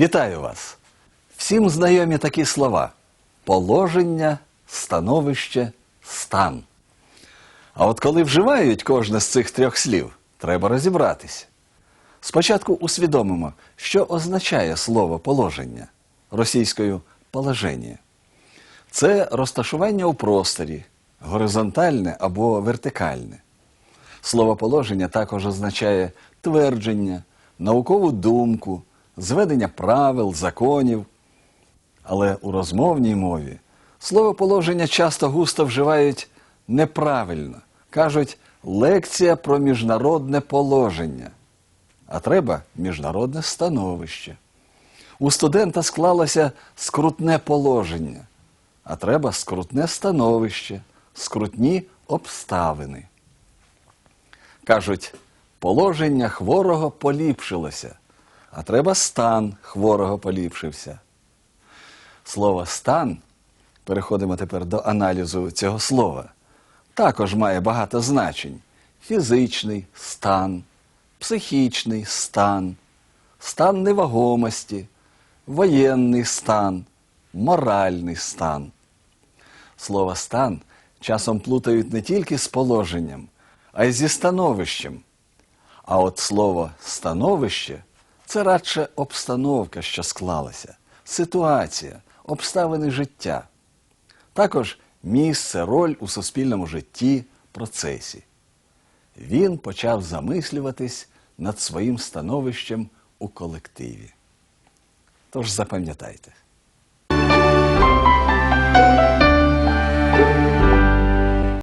Вітаю вас! Всім знайомі такі слова: положення, становище, стан. А от коли вживають кожне з цих трьох слів, треба розібратися. Спочатку усвідомимо, що означає слово положення російською положення. Це розташування у просторі, горизонтальне або вертикальне. Слово положення також означає твердження, наукову думку, зведення правил, законів. Але у розмовній мові слово положення часто густо вживають неправильно. Кажуть лекція про міжнародне положення. А треба міжнародне становище. У студента склалося скрутне положення, а треба скрутне становище, скрутні обставини. Кажуть, положення хворого поліпшилося, а треба стан хворого поліпшився. Слово стан, переходимо тепер до аналізу цього слова, також має багато значень: фізичний стан, психічний стан, стан невагомості, воєнний стан, моральний стан. Слово стан часом плутають не тільки з положенням, а й зі становищем. А от слово становище це радше обстановка, що склалася, ситуація, обставини життя. Також місце, роль у суспільному житті, процесі. Він почав замислюватись над своїм становищем у колективі. Тож запам'ятайте.